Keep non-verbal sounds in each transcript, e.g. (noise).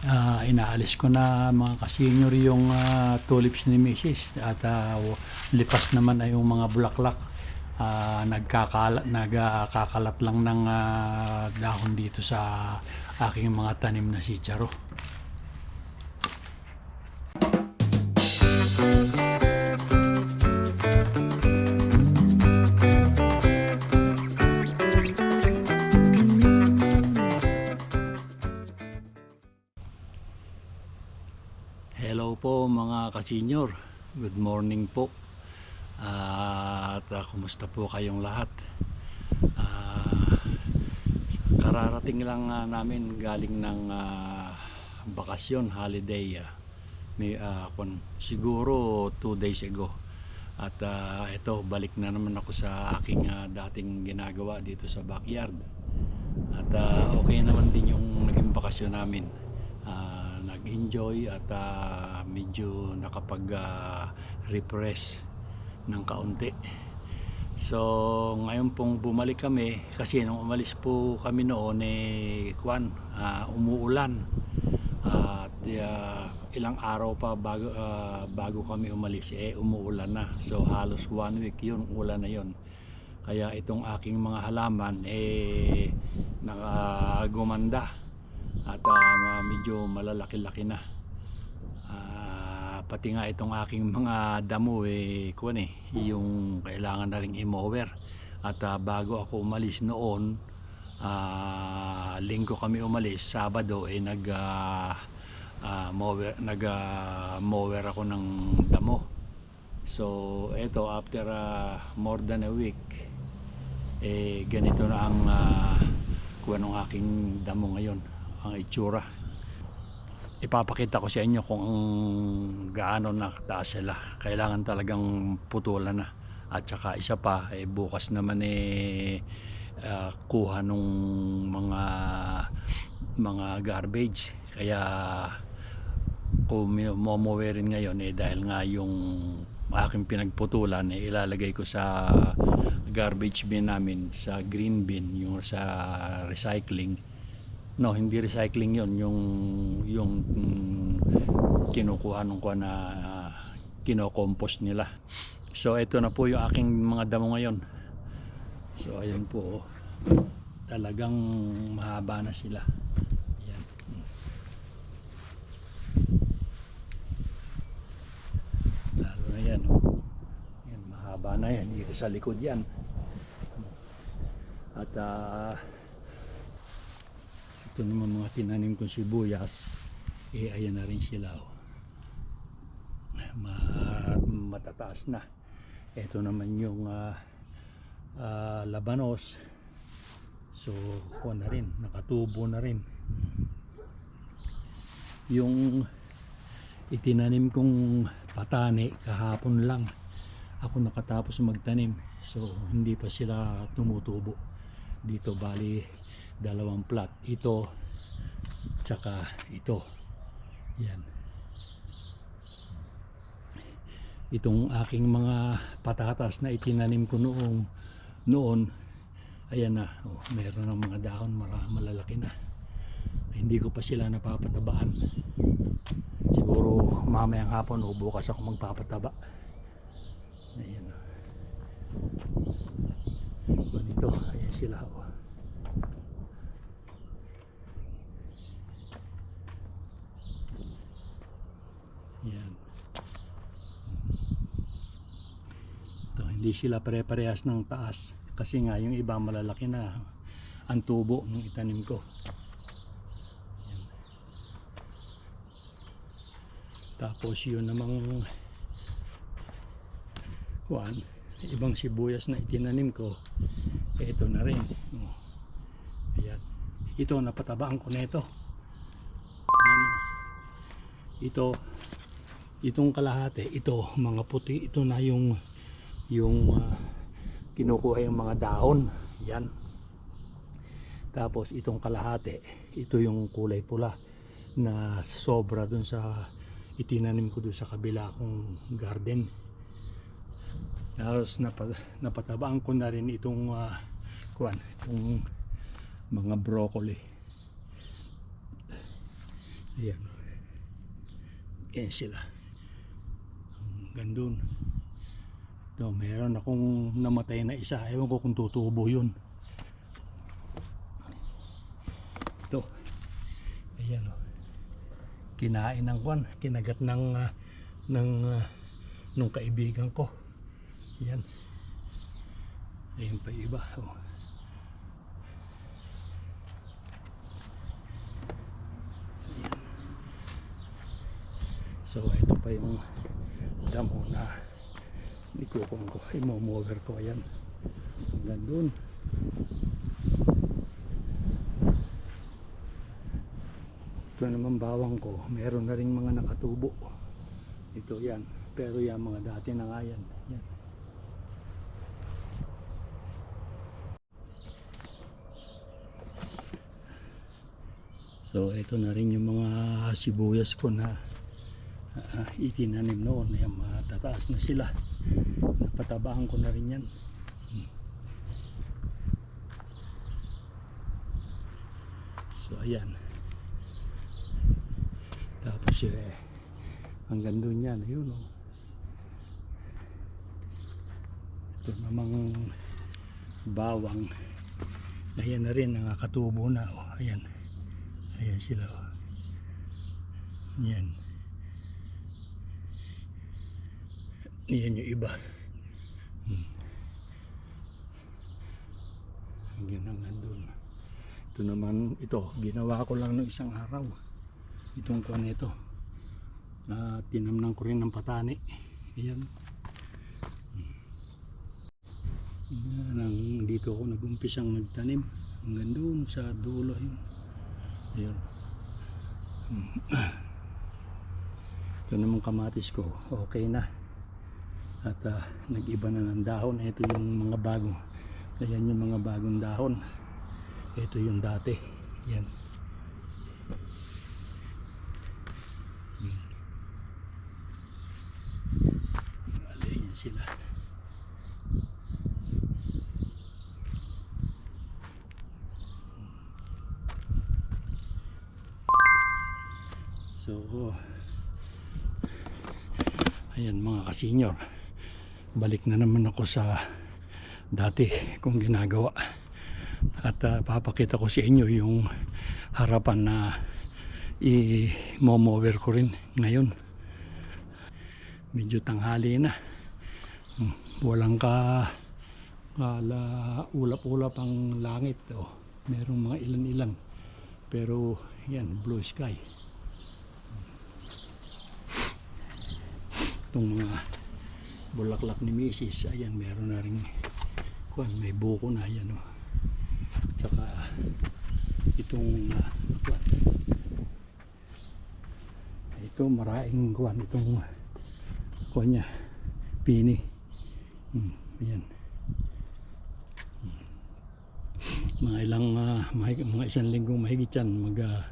Ah, inaalis ko na mga kasenyor yung ah, tulips ni Mrs. At ah, lipas naman ay yung mga bulaklak. Ah, nagkakalat, nagkakalat lang ng ah, dahon dito sa aking mga tanim na sicharo. Hello Good morning po. Ah, at ah, kumusta po kayong lahat? Ah, kararating lang ah, namin galing ng ah, bakasyon, holiday. ah. may ah, kun, siguro two days ago. At ah, ito, balik na naman ako sa aking ah, dating ginagawa dito sa backyard. At ah, okay naman din yung naging bakasyon namin. Nag-enjoy at ah, medyo nakapag ah, refresh ng kaunti. So, ngayon pong bumalik kami kasi nung umalis po kami noon eh kwan, ah, umuulan. At ah, ilang araw pa bago ah, bago kami umalis eh umuulan na. So halos one week 'yun, ulan na 'yun. Kaya itong aking mga halaman eh nakagumanda at ah, medyo malalaki-laki na. Ah, pati nga itong aking mga damo eh kuwan eh yung kailangan na ring i-mower. At ah, bago ako umalis noon ah, linggo kami umalis, Sabado eh nag ah, ah, mower nag ah, mower ako ng damo. So eto after ah, more than a week eh ganito na ang uh, kuha ng aking damo ngayon ang itsura. Ipapakita ko sa inyo kung gaano nakataas sila. Kailangan talagang putulan na. At saka isa pa eh, bukas naman eh ah, kuha nung mga mga garbage. Kaya kung momowerin ngayon eh dahil nga yung aking pinagputulan eh, ilalagay ko sa garbage bin namin sa green bin yung sa recycling no hindi recycling yon yung yung mm, kinukuha nung kuha na uh, kino-compost nila. So ito na po yung aking mga damo ngayon. So ayun po oh. talagang mahaba na sila. Yan lalo na yan oh. yan mahaba na yan. Dito sa likod yan. At ah, ito naman mga tinanim kong sibuyas eh ayan na rin sila oh. Ma- matataas na. Ito naman yung ah, ah, labanos. So kuha na rin nakatubo na rin. Yung itinanim kong patani kahapon lang ako nakatapos magtanim. So hindi pa sila tumutubo. Dito bali dalawang plat ito tsaka ito. Yan. Itong aking mga patatas na itinanim ko noong noon ayan na oh, meron ng mga dahon malalaki na. Hindi ko pa sila napapatabaan. Siguro mamayang hapon o bukas ako magpapataba. Ayan. Ganito ayan sila oh. Yan. Ito, hindi sila pare-parehas ng taas kasi nga yung iba malalaki na ang tubo ng itanim ko. Yan. Tapos yun namang kuan, ibang sibuyas na itinanim ko, eh, ito na rin. Oh. Ayan. Ito, napatabaan ko na ito. Ayan, oh. Ito, itong kalahati ito mga puti ito na yung yung ah, kinukuha yung mga dahon yan tapos itong kalahati ito yung kulay pula na sobra dun sa itinanim ko dun sa kabila kong garden tapos napa, napatabaan ko na rin itong ah, kuwan itong mga broccoli Ayan. Ayan sila. Hanggang dun. Ito, meron akong namatay na isa. Ewan ko kung tutubo yun. Ito. Ayan o. Kinain ng kwan. Kinagat ng ah, ng ah, nung kaibigan ko. Ayan. Ayan pa iba. Oh. So ito pa yung damo na ikukong ko, imomover ko ayan. Hanggang dun. Ito naman bawang ko, meron na rin mga nakatubo. Ito yan, pero yan mga dati na nga yan. yan. So ito na rin yung mga sibuyas ko na uh, itinanim noon yan matataas na sila napatabahan ko na rin yan Hmm. so ayan tapos eh hanggang doon yan ayun oh. ito namang bawang ayan na rin nakakatubo na oh. ayan ayan sila oh. yan Yan yung iba. Hmm. Hanggang hanggang doon. Ito naman, ito, ginawa ko lang ng isang araw. Itong kuwan ito. Uh, tinamnan ko rin ng patani. Ayan. Yan ang dito ako nag-umpisang nagtanim. Hanggang doon sa dulo yun. Ayan. Hmm. (clears throat) Ito naman kamatis ko. Okay na at ah, nag-iba na ng dahon. Ito yung mga bago. Ayan yung mga bagong dahon. Ito yung dati. Yan Hmm. Bale, yan sila. So ayan mga kasenyor balik na naman ako sa dati kong ginagawa. At ah, papakita ko sa inyo yung harapan na i-momover ko rin ngayon. Medyo tanghali na. Hmm, walang ka kala ulap-ulap ang langit oh, merong mga ilan-ilan. Pero yan blue sky. Itong mga bulaklak ni Mrs. Ayan, meron na rin kuan, may buko na yan oh. Tsaka itong uh. Ito maraming kuan itong kuan niya pini. Hmm, ayan. Hmm. Mga ilang uh, mahig, mga isang linggong mahigit yan mag uh,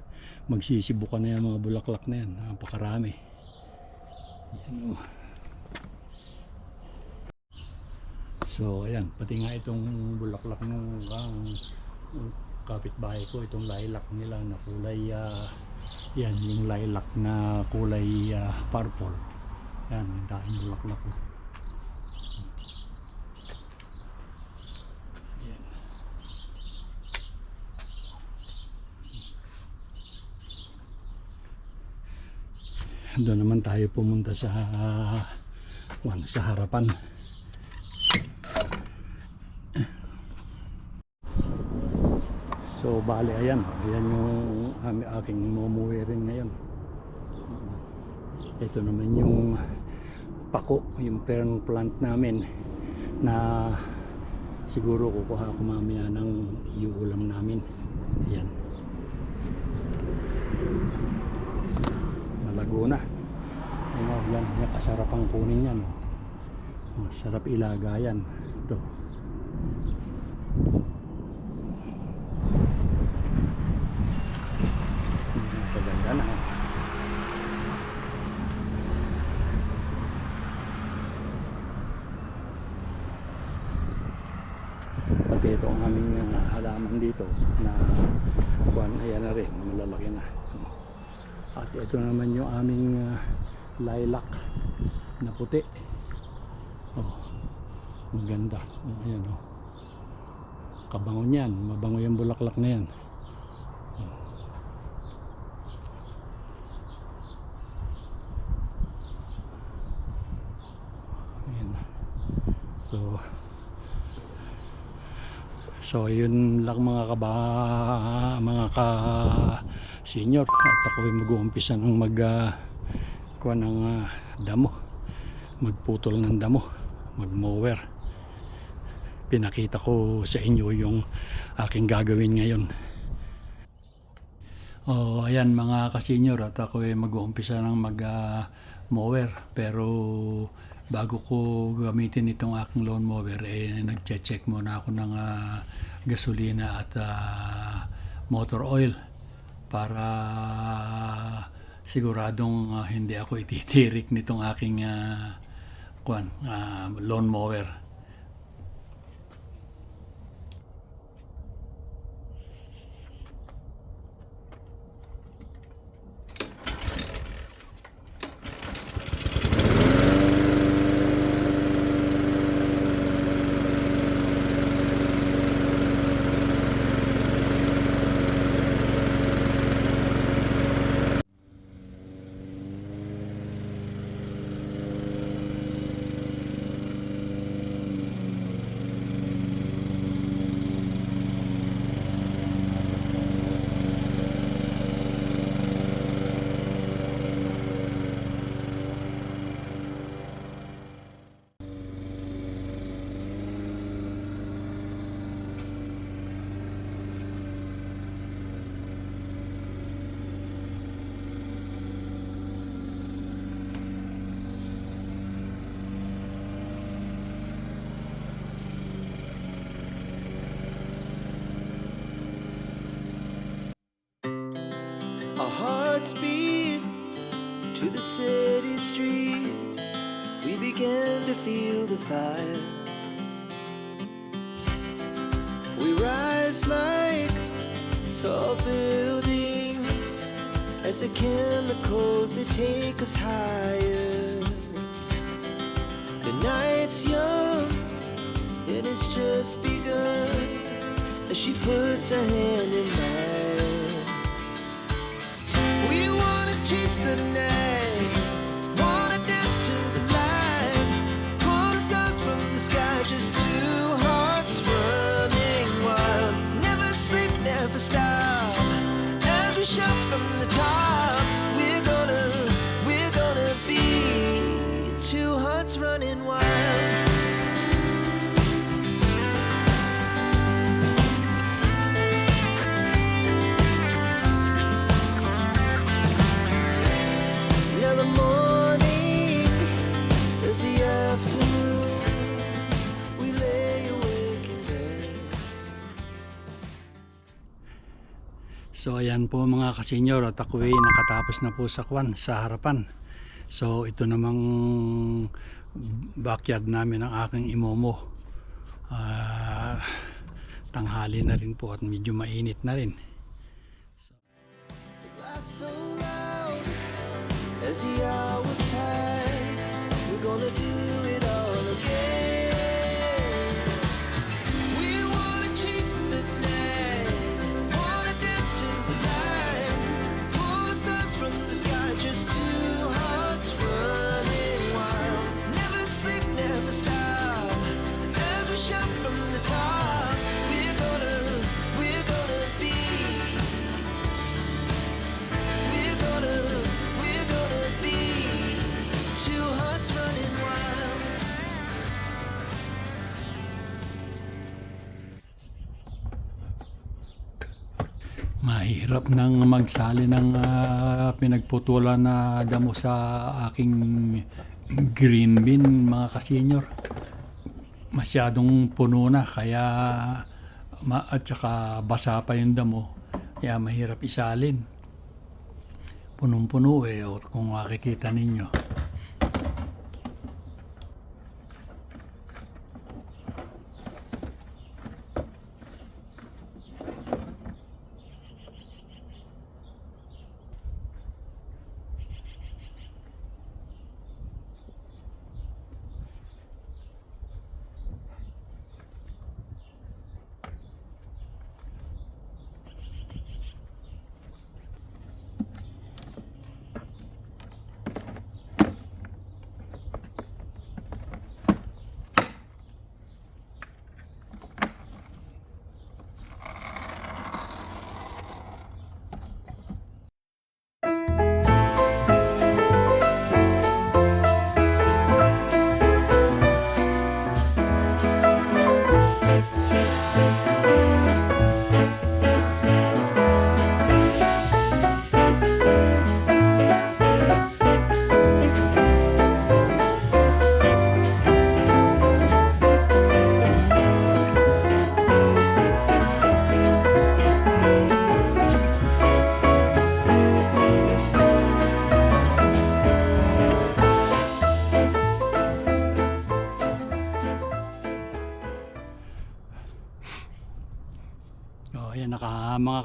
magsisibukan na yan mga bulaklak na yan napakarami yan oh. So ayan, pati nga itong bulaklak ng ang kapitbahay ko, itong lilac nila na kulay ah, yan yung lilac na kulay ah, purple. Yan, ang daing bulaklak ko. Doon naman tayo pumunta sa wan, sa harapan. So bali ayan, ayan yung ami aking mumuwi rin ngayon. Ito naman yung pako, yung fern plant namin na siguro kukuha ko mamaya ng iuulam namin. Ayan. Malago na. Ano, yan, yan kasarapang kunin yan. Masarap ilagayan. Ito. Paganda na. Pati ito ang aming uh, dito na kuwan, ayan na rin, malalaki na. At ito naman yung aming ah, lilac na puti. Oh, ang ganda. Oh, ayan oh. Kabango niyan. Mabango yung bulaklak na yan. Ayan. So, so yun lang mga kaba, mga ka senior. At ako ay mag-uumpisa ng mag uh, kuha ng ah, damo. Magputol ng damo. Mag-mower. Pinakita ko sa inyo yung aking gagawin ngayon. Oh, ayan mga ka-senior at ako ay mag-uumpisa ng mag ah, mower pero bago ko gamitin itong aking lawn mower eh nagche-check muna ako ng ah, gasolina at ah, motor oil para siguradong ah, hindi ako ititirik nitong aking ah, kwan, ah, lawn the chemicals they take us higher. The night's young, it has just begun as she puts her hand in mine. So ayan po mga kasenyor at ako ay nakatapos na po sa kwan sa harapan. So ito namang backyard namin ng aking imomo. Ah, tanghali na rin po at medyo mainit na rin. Laugh so loud as the hours pass. We're gonna do Mahirap nang magsali ng ah, pinagputulan na damo sa aking green bean mga kasenyor. Masyadong puno na kaya ma, at saka basa pa yung damo. Kaya mahirap isalin. Punong-puno eh kung makikita ninyo.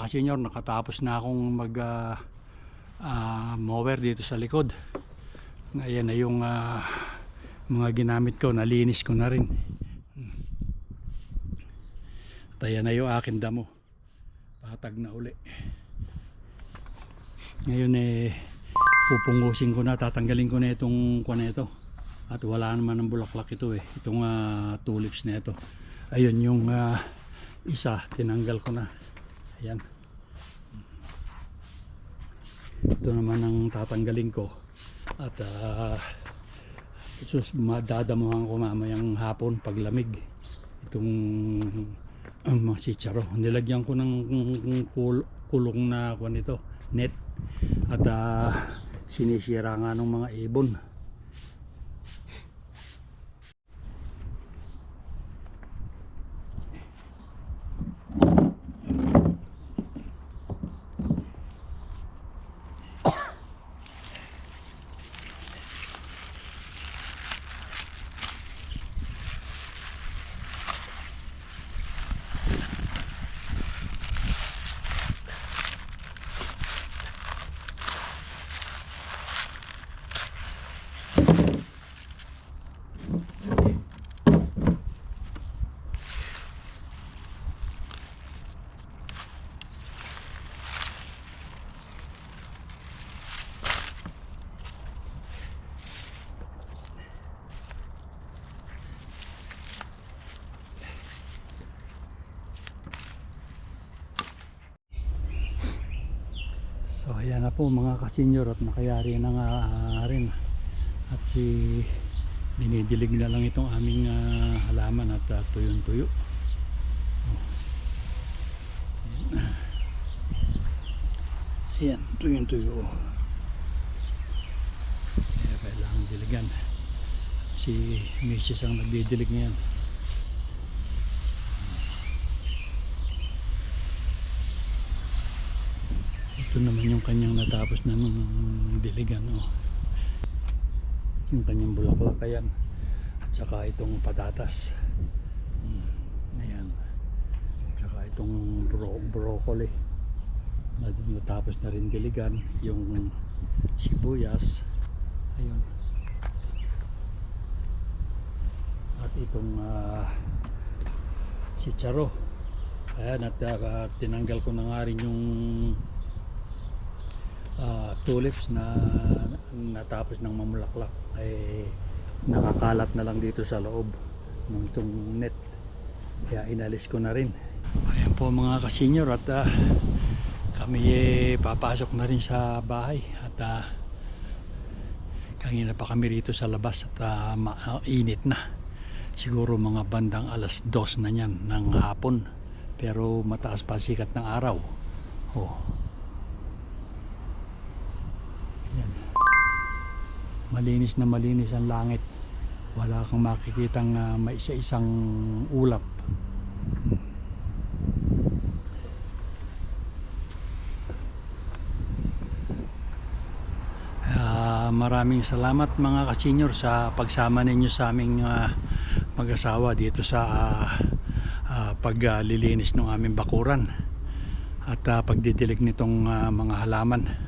Mga kasenyor, nakatapos na akong mag ah, ah, mower dito sa likod. Ayan na yung ah, mga ginamit ko, nalinis ko na rin. At ayan na yung akin damo. Patag na uli. Ngayon eh, pupungusin ko na, tatanggalin ko na itong ito. At wala naman ng bulaklak ito eh. Itong ah, tulips na ito. Ayun yung ah, isa, tinanggal ko na. Ayan. Ito naman ang tatanggalin ko. At sus, madadamuhan ko mamayang hapon paglamig. Itong um, mga. Nilagyan ko ng kul- kulong na kuha nito, net. At ah, sinisira nga ng mga ibon. So ayan na po mga kasenyor at nakayari na nga ah, rin. At si dinidilig na lang itong aming ah, halaman at uh, tuyon-tuyo. Ayan, tuyon-tuyo. Kaya kailangan diligan. Si Mrs. ang nagdidilig ngayon. Ito naman yung kanyang natapos na nung diligan. Oh. Yung kanyang bulaklak ayan. At saka itong patatas. Hmm. Ayan. At saka itong bro broccoli. Na- Natapos na rin diligan. Yung sibuyas. Ayun. At itong ah, sitsaro. Ayan at ah, tinanggal ko na nga rin yung ah, tulips na natapos ng mamulaklak ay nakakalat na lang dito sa loob ng itong net. Kaya inalis ko na rin. Ayan po mga kasenyor at ah, kami eh, papasok na rin sa bahay. At ah, kanina pa kami rito sa labas at ah, mainit na. Siguro mga bandang alas dos na yan ng hapon. Pero mataas pa sikat ng araw. Oh Malinis na malinis ang langit. Wala kang makikitang uh, may isa-isang ulap. Ah, maraming salamat mga kasenyor sa pagsama ninyo sa aming ah, mag-asawa dito sa ah, ah, paglilinis ng aming bakuran at ah, pagdidilig nitong ah, mga halaman.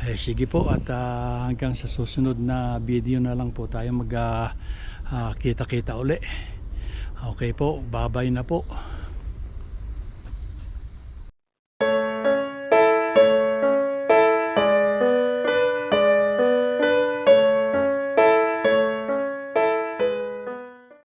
Eh, sige po at ah, hanggang sa susunod na video na lang po tayo mag ah, ah, kita-kita uli. Okay po, bye-bye na po.